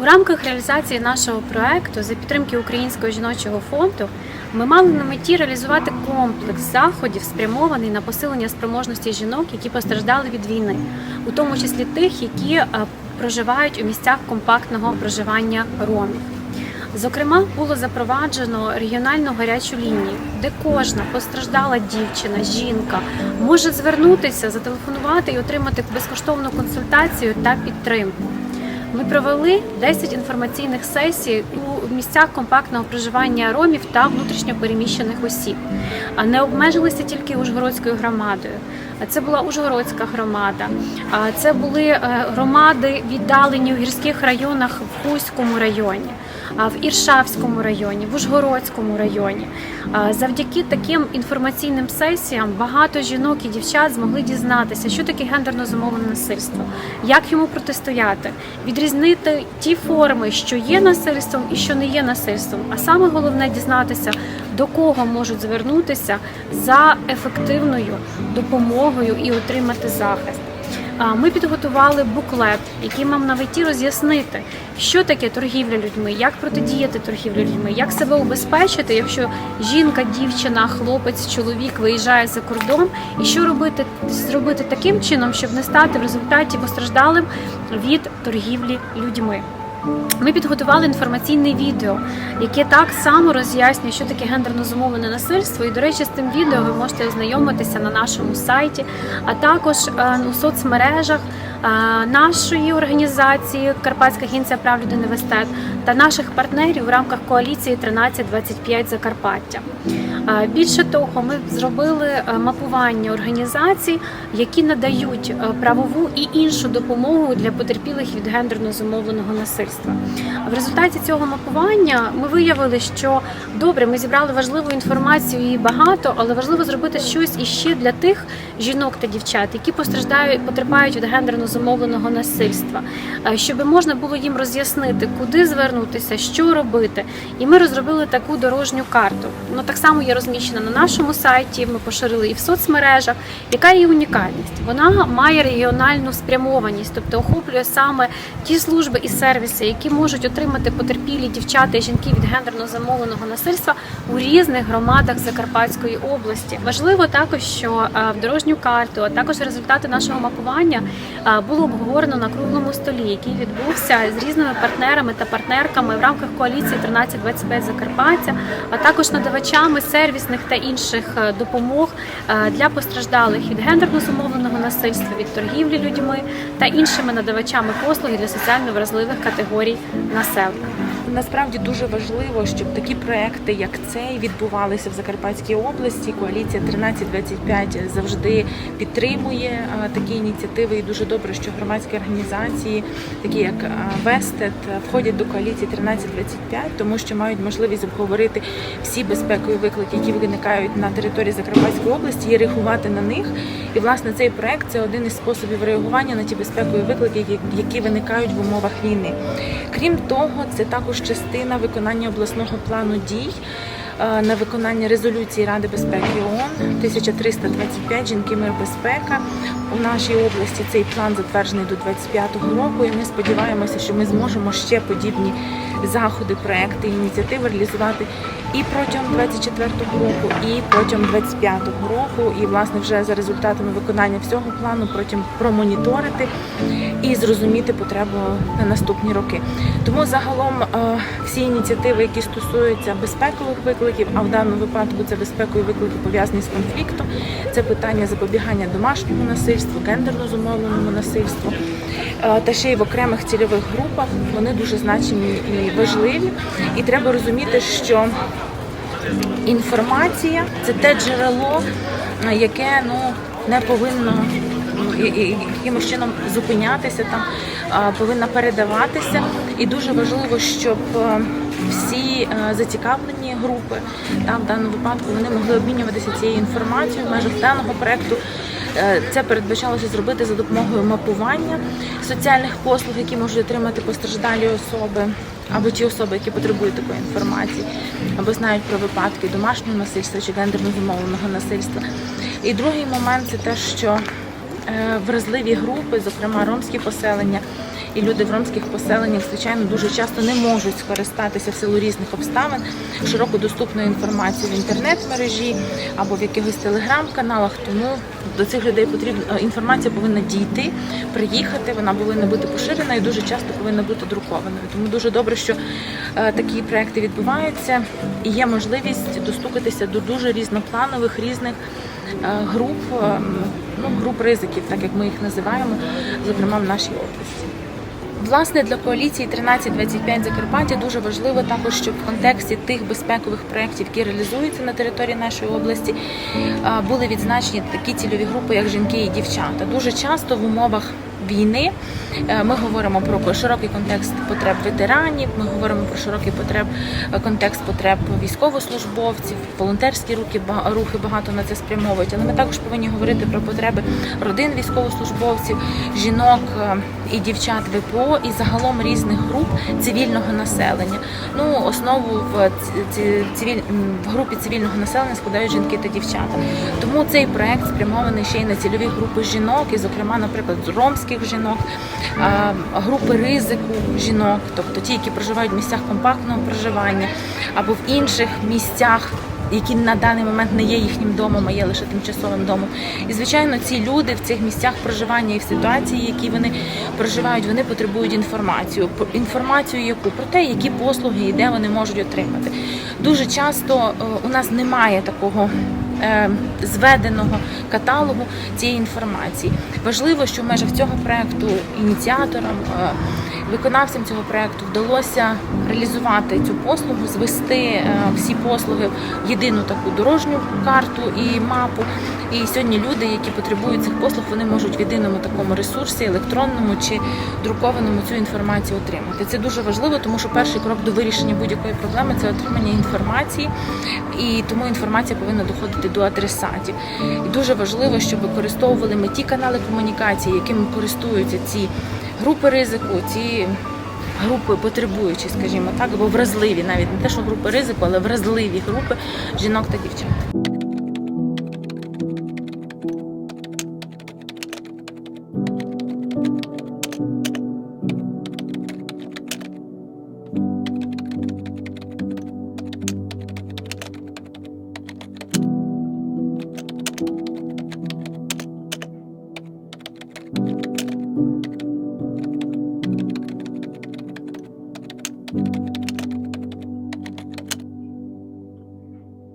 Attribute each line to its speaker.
Speaker 1: У рамках реалізації нашого проекту за підтримки Українського жіночого фонду ми мали на меті реалізувати комплекс заходів, спрямований на посилення спроможності жінок, які постраждали від війни, у тому числі тих, які е, проживають у місцях компактного проживання ромів. Зокрема, було запроваджено регіональну гарячу лінію, де кожна постраждала дівчина, жінка може звернутися, зателефонувати і отримати безкоштовну консультацію та підтримку. Ми провели 10 інформаційних сесій у місцях компактного проживання ромів та внутрішньопереміщених осіб. А не обмежилися тільки Ужгородською громадою. Це була Ужгородська громада, це були е, громади віддалені у гірських районах в Кузькому районі, в Іршавському районі, в Ужгородському районі. Завдяки таким інформаційним сесіям багато жінок і дівчат змогли дізнатися, що таке гендерно зумовлене насильство, як йому протистояти, відрізнити ті форми, що є насильством і що не є насильством. А саме головне дізнатися, до кого можуть звернутися за ефективною допомогою і отримати захист. Ми підготували буклет, який мав на меті роз'яснити, що таке торгівля людьми, як протидіяти торгівлі людьми, як себе убезпечити, якщо жінка, дівчина, хлопець, чоловік виїжджає за кордон, і що робити зробити таким чином, щоб не стати в результаті постраждалим від торгівлі людьми. Ми підготували інформаційне відео, яке так само роз'яснює, що таке гендерно зумовлене насильство. І, до речі, з тим відео ви можете ознайомитися на нашому сайті, а також е, у соцмережах е, нашої організації Карпатська агенція прав людини в та наших партнерів в рамках коаліції 1325 Закарпаття. Е, Більше того, ми зробили е, мапування організацій, які надають е, правову і іншу допомогу для потерпілих від гендерно зумовленого насильства. В результаті цього мапування ми виявили, що добре, ми зібрали важливу інформацію її багато, але важливо зробити щось іще для тих жінок та дівчат, які постраждають, потерпають від гендерно зумовленого насильства, е, щоб можна було їм роз'яснити, куди звернутися, що робити. І ми розробили таку дорожню карту. Ну так само є розміщена на нашому сайті. Ми поширили і в соцмережах. Яка її унікальність? Вона має регіональну спрямованість, тобто охоплює саме ті служби і сервіси, які можуть отримати потерпілі дівчата і жінки від гендерно замовленого насильства у різних громадах Закарпатської області. Важливо також, що е, в дорожню карту, а також результати нашого мапування е, було обговорено на круглому столі, який відбувся з різними партнерами та партнерками в рамках коаліції 1325 Закарпаття, а також надавачами сервісних та інших е, допомог е, для постраждалих від гендерно зумовленого насильства, від торгівлі людьми та іншими надавачами послуги для соціально вразливих категорій населення.
Speaker 2: Насправді дуже важливо, щоб такі проекти, як цей, відбувалися в Закарпатській області. Коаліція 1325 завжди підтримує такі ініціативи. І дуже добре, що громадські організації, такі як Вестет, входять до коаліції 1325, тому що мають можливість обговорити всі безпекові виклики, які виникають на території Закарпатської області, і реагувати на них. І власне цей проект це один із способів реагування на ті безпекові виклики, які виникають в умовах війни. Крім того, це також частина виконання обласного плану дій. Е, На виконання резолюції Ради безпеки ООН 1325 жінки мир безпека у нашій області. Цей план затверджений до 25-го року. І ми сподіваємося, що ми зможемо ще подібні заходи, проекти, ініціативи реалізувати і протягом 24-го року, і протягом 25-го року. І власне вже за результатами виконання всього плану потім промоніторити і зрозуміти потребу на наступні роки. Тому загалом е, всі ініціативи, які стосуються безпекових викликів, а в даному випадку це безпекові виклики пов'язані з конфліктом, це питання запобігання домашньому насильству, гендерно зумовленому насильству. е, Та ще й в окремих цільових групах вони дуже значені і важливі. І треба розуміти, що інформація це те джерело, яке ну не повинно і- якимось чином зупинятися там, повинна передаватися. І дуже важливо, щоб е, всі е, зацікавлені групи та, в даному випадку вони могли обмінюватися цією інформацією в межах даного проекту. Е, Це передбачалося зробити за допомогою мапування соціальних послуг, які можуть отримати постраждалі особи, або ті особи, які потребують такої інформації, або знають про випадки домашнього насильства чи гендерно зумовленого насильства. І другий момент це те, що е, вразливі групи, зокрема ромські поселення, і люди в ромських поселеннях, звичайно, дуже часто не можуть скористатися в силу різних обставин широко доступною інформацією в інтернет-мережі або в якихось телеграм-каналах. Тому до цих людей потрібна інформація повинна дійти, приїхати. Вона повинна бути поширена і дуже часто повинна бути друкованою. Тому дуже добре, що е, такі проекти відбуваються і є можливість достукатися до дуже різнопланових різних е, груп, е, ну, груп ризиків, так як ми їх називаємо, зокрема в нашій області. Власне, для коаліції 1325 Закарпаття дуже важливо також, щоб в контексті тих безпекових проєктів, які реалізуються на території нашої області, були відзначені такі цільові групи, як жінки і дівчата. Дуже часто в умовах війни е, ми говоримо про широкий контекст потреб ветеранів. Ми говоримо про широкий потреб е, контекст потреб військовослужбовців, волонтерські рухи ба- рухи багато на це спрямовують. Але ми також повинні говорити про потреби родин військовослужбовців, жінок е, і дівчат ВПО і загалом різних груп цивільного населення. Ну основу в цивіль в групі цивільного населення складають жінки та дівчата. Тому цей проект спрямований ще й на цільові групи жінок, і, зокрема, наприклад, з ромських жінок, групи ризику жінок, тобто ті, які проживають в місцях компактного проживання або в інших місцях. Які на даний момент не є їхнім домом, а є лише тимчасовим домом. І звичайно, ці люди в цих місцях проживання і в ситуації, які вони проживають, вони потребують інформацію. Інформацію, яку про те, які послуги і де вони можуть отримати. Дуже часто е, у нас немає такого зведеного каталогу цієї інформації. Важливо, що в межах цього проекту ініціаторам, е, виконавцям цього проекту вдалося реалізувати цю послугу, звести е, всі послуги в єдину таку дорожню карту і мапу. І сьогодні люди, які потребують цих послуг, вони можуть в єдиному такому ресурсі, електронному чи друкованому цю інформацію отримати. Це дуже важливо, тому що перший крок до вирішення будь-якої проблеми це отримання інформації, і тому інформація повинна доходити до адресатів. І дуже важливо, щоб використовували ми ті канали комунікації, якими користуються ці групи ризику, ці групи потребуючі, скажімо так, або вразливі, навіть не те, що групи ризику, але вразливі групи жінок та дівчат.